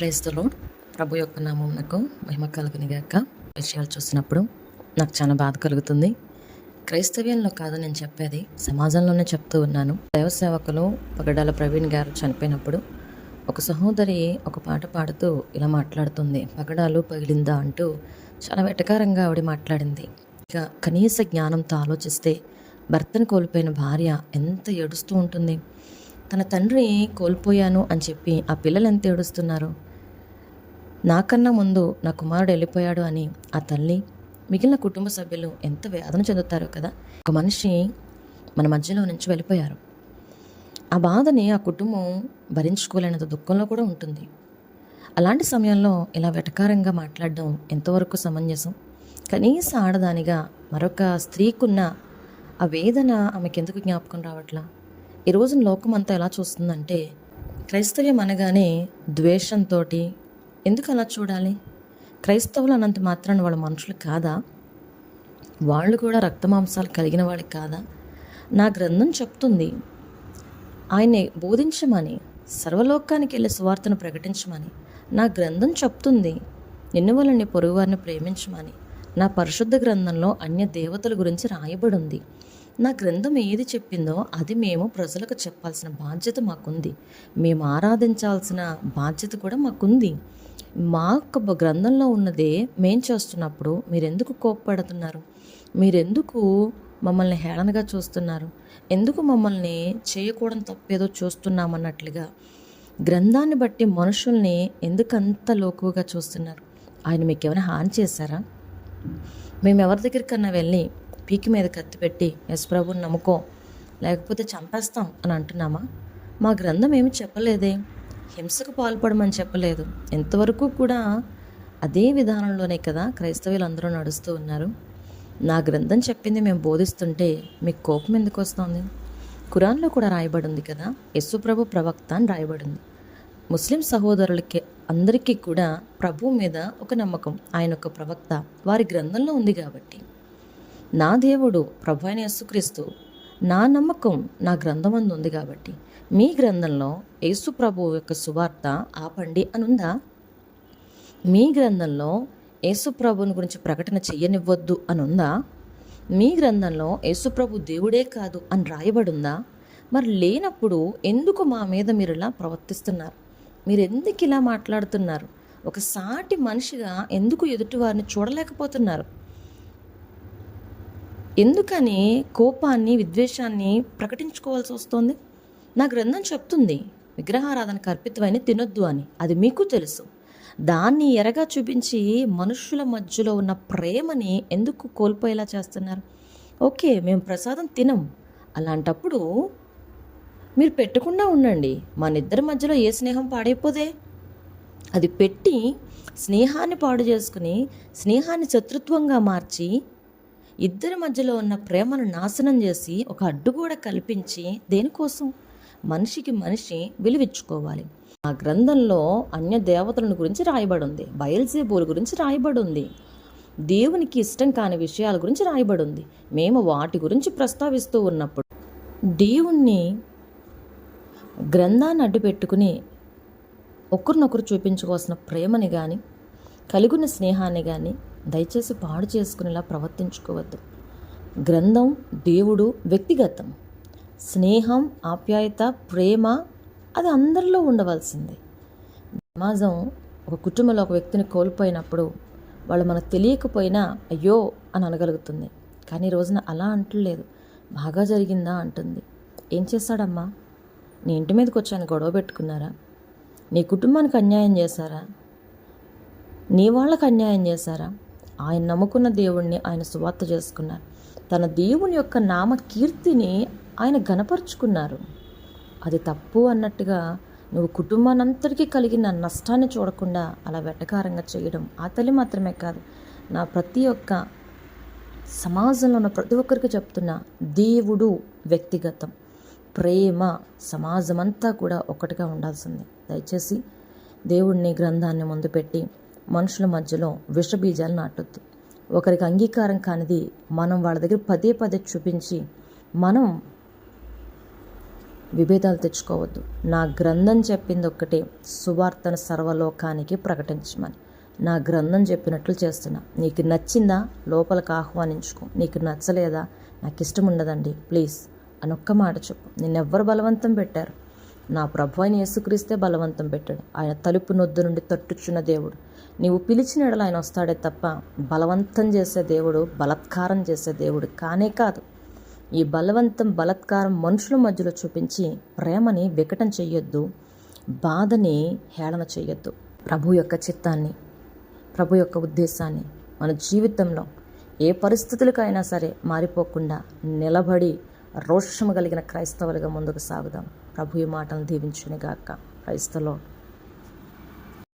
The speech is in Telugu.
క్రైస్తవులు ప్రభు యొక్క నామమునకు మహిమ కలుగునిగాక విషయాలు చూసినప్పుడు నాకు చాలా బాధ కలుగుతుంది. క్రైస్తవ్యంలో కాదు నేను చెప్పేది సమాజంలోనే చెప్తూ ఉన్నాను. దైవ సేవకులు పగడాల ప్రవీణ్ గారు చనిపోయినప్పుడు ఒక సహోదరి ఒక పాట పాడుతూ ఇలా మాట్లాడుతుంది. పగడాలు పగిలిందా అంటూ చాలా వెటకారంగా ఆవిడ మాట్లాడింది. ఇక కనీస జ్ఞానంతో ఆలోచిస్తే భర్తను కోల్పోయిన భార్య ఎంత ఏడుస్తూ ఉంటుంది. తన తండ్రి కోల్పోయాను అని చెప్పి ఆ పిల్లలు ఎంత ఏడుస్తున్నారు? నాకన్నా ముందు నా కుమారుడు వెళ్ళిపోయాడు అని ఆ తల్లి మిగిలిన కుటుంబ సభ్యులు ఎంత వేదన చెందుతారో కదా? ఒక మనిషి మన మధ్యలో నుంచి వెళ్ళిపోయారు. ఆ బాధని ఆ కుటుంబం భరించుకోలేనంత దుఃఖంలో కూడా ఉంటుంది. అలాంటి సమయంలో ఇలా వెటకారంగా మాట్లాడడం ఎంతవరకు సమంజసం? కనీస ఆడదానిగా మరొక స్త్రీకున్న ఆ వేదన ఆమెకి ఎందుకు జ్ఞాపకం రావట్లా? ఈ రోజున లోకం అంతా ఎలా చూస్తుందంటే క్రైస్తవ్యం అనగానే ద్వేషంతో ఎందుకు అలా చూడాలి? క్రైస్తవులు అన్నంత మాత్రాన వాళ్ళ మనుషులు కాదా? వాళ్ళు కూడా రక్తమాంసాలు కలిగిన వాళ్ళు కాదా? నా గ్రంథం చెప్తుంది. ఆయన్ని బోధించమని సర్వలోకానికి వెళ్ళి సువార్తను ప్రకటించమని నా గ్రంథం చెప్తుంది. నిన్ను వలని పొరుగువారిని ప్రేమించమని నా పరిశుద్ధ గ్రంథంలో అన్య దేవతల గురించి రాయబడి ఉంది నా గ్రంథం ఏది చెప్పిందో అది మేము ప్రజలకు చెప్పాల్సిన బాధ్యత మాకుంది. మేము ఆరాధించాల్సిన బాధ్యత కూడా మాకుంది. మా యొక్క గ్రంథంలో ఉన్నదే మేం చేస్తున్నప్పుడు మీరెందుకు కోప్పడుతున్నారు? మీరెందుకు మమ్మల్ని హేళనగా చూస్తున్నారు? ఎందుకు మమ్మల్ని చేయకూడని తప్పేదో చూస్తున్నామన్నట్లుగా. గ్రంథాన్ని బట్టి మనుషుల్ని ఎందుకంత అంత లోకువగా చూస్తున్నారు? ఆయన మీకు ఏమైనా హాని చేశారా? మేము ఎవరి దగ్గరికన్నా వెళ్ళి పీకి మీద కత్తి పెట్టి ఎస్ ప్రభుని నమ్ముకో లేకపోతే చంపేస్తాం అని అంటున్నామా? మా గ్రంథం ఏమి చెప్పలేదే. హింసకు పాల్పడమని చెప్పలేదు. ఎంతవరకు కూడా అదే విధానంలోనే కదా క్రైస్తవులు అందరూ నడుస్తూ ఉన్నారు. నా గ్రంథం చెప్పింది మేము బోధిస్తుంటే మీకు కోపం ఎందుకు వస్తుంది? కురాన్లో కూడా రాయబడి ఉంది కదా యశుప్రభు ప్రవక్త అని రాయబడింది. ముస్లిం సహోదరులకి అందరికీ కూడా ప్రభు మీద ఒక నమ్మకం. ఆయన ఒక ప్రవక్త. వారి గ్రంథంలో ఉంది కాబట్టి. నా దేవుడు ప్రభు అయిన యేసుక్రీస్తు నా నమ్మకం నా గ్రంథం అందు ఉంది కాబట్టి. మీ గ్రంథంలో యేసు ప్రభు యొక్క సువార్త ఆపండి అనుందా? మీ గ్రంథంలో యేసు ప్రభుని గురించి ప్రకటన చెయ్యనివ్వద్దు అనుందా? మీ గ్రంథంలో యేసుప్రభు దేవుడే కాదు అని రాయబడుందా? మరి లేనప్పుడు ఎందుకు మా మీద మీరు ఇలా ప్రవర్తిస్తున్నారు? మీరు ఎందుకు ఇలా మాట్లాడుతున్నారు? ఒక సాటి మనిషిగా ఎందుకు ఎదుటివారిని చూడలేకపోతున్నారు? ఎందుకని కోపాన్ని విద్వేషాన్ని ప్రకటించుకోవాల్సి వస్తుంది? నా గ్రంథం చెప్తుంది. విగ్రహారాధనకు అర్పితమైన తినొద్దు అని. అది మీకు తెలుసు. దాన్ని ఎరగా చూపించి మనుషుల మధ్యలో ఉన్న ప్రేమని ఎందుకు కోల్పోయేలా చేస్తున్నారు? ఓకే మేము ప్రసాదం తినం. అలాంటప్పుడు మీరు పెట్టకుండా ఉండండి. మన ఇద్దరి మధ్యలో ఏ స్నేహం పాడైపోదే? అది పెట్టి స్నేహాన్ని పాడు చేసుకుని స్నేహాన్ని శత్రుత్వంగా మార్చి ఇద్దరి మధ్యలో ఉన్న ప్రేమను నాశనం చేసి ఒక అడ్డుగోడ కల్పించి దేనికోసం? మనిషికి మనిషి విలువించుకోవాలి ఆ గ్రంథంలో అన్య దేవతలను గురించి రాయబడి ఉంది బయల్జేబుల గురించి రాయబడి ఉంది దేవునికి ఇష్టం కాని విషయాల గురించి రాయబడి ఉంది మేము వాటి గురించి ప్రస్తావిస్తూ ఉన్నప్పుడు దేవుణ్ణి గ్రంథాన్ని అడ్డు పెట్టుకుని ఒకరినొకరు చూపించుకోవాల్సిన ప్రేమని కానీ కలిగిన స్నేహాన్ని కానీ దయచేసి పాడు చేసుకునేలా ప్రవర్తించుకోవద్దు. గ్రంథం దేవుడు వ్యక్తిగతం. స్నేహం ఆప్యాయత ప్రేమ అది అందరిలో ఉండవలసింది. సమాజం ఒక కుటుంబంలో ఒక వ్యక్తిని కోల్పోయినప్పుడు వాళ్ళు మనకు తెలియకపోయినా అయ్యో అని అనగలుగుతుంది. కానీ ఈ రోజున అలా అంటలేదు. బాగా జరిగిందా అంటుంది. ఏం చేశాడమ్మా నీ ఇంటి మీదకి వచ్చాను. గొడవ పెట్టుకున్నారా? నీ కుటుంబానికి అన్యాయం చేశారా? నీ వాళ్ళకి అన్యాయం చేశారా? ఆయన నమ్ముకున్న దేవుణ్ణి ఆయన సువార్త చేసుకున్నారు. తన దేవుని యొక్క నామ కీర్తిని ఆయన గనపరుచుకున్నారు అది తప్పు అన్నట్టుగా నువ్వు కుటుంబానంతటికీ కలిగిన నష్టాన్ని చూడకుండా అలా వెటకారంగా చేయడం ఆ తల్లి మాత్రమే కాదు నా ప్రతి ఒక్క సమాజంలో ఉన్న ప్రతి ఒక్కరికి చెప్తున్నా దేవుడు వ్యక్తిగతం. ప్రేమ సమాజం అంతా కూడా ఒకటిగా ఉండాల్సింది. దయచేసి దేవుడిని గ్రంథాన్ని ముందు పెట్టి మనుషుల మధ్యలో విషబీజాలు నాటొద్దు. ఒకరికి అంగీకారం కానిది మనం వాళ్ళ దగ్గర పదే పదే చూపించి మనం విభేదాలు తెచ్చుకోవద్దు. నా గ్రంథం చెప్పింది ఒక్కటే సువార్తను సర్వలోకానికి ప్రకటించమని. నా గ్రంథం చెప్పినట్లు చేస్తున్నా. నీకు నచ్చిందా? లోపలికి ఆహ్వానించుకో. నీకు నచ్చలేదా? నాకు ఇష్టం ఉండదండి. ప్లీజ్ అని ఒక్క మాట చెప్పు. నిన్నెవ్వరు బలవంతం పెట్టారు? నా ప్రభు అయిన యేసుక్రీస్తే బలవంతం పెట్టాడు. ఆయన తలుపు నొద్దు నుండి తట్టుచున్న దేవుడు. నీవు పిలిచిన ఎడల ఆయన వస్తాడే తప్ప బలవంతం చేసే దేవుడు బలత్కారం చేసే దేవుడు కానే కాదు. ఈ బలవంతం బలత్కారం మనుషుల మధ్యలో చూపించి ప్రేమని వికటం చెయ్యొద్దు బాధని హేళన చెయ్యొద్దు. ప్రభు యొక్క చిత్తాన్ని ప్రభు యొక్క ఉద్దేశాన్ని మన జీవితంలో ఏ పరిస్థితులకైనా సరే మారిపోకుండా నిలబడి రోషము కలిగిన క్రైస్తవులుగా ముందుకు సాగుదాం. ప్రభు ఈ మాటను దీవించునిగాక. క్రైస్తలో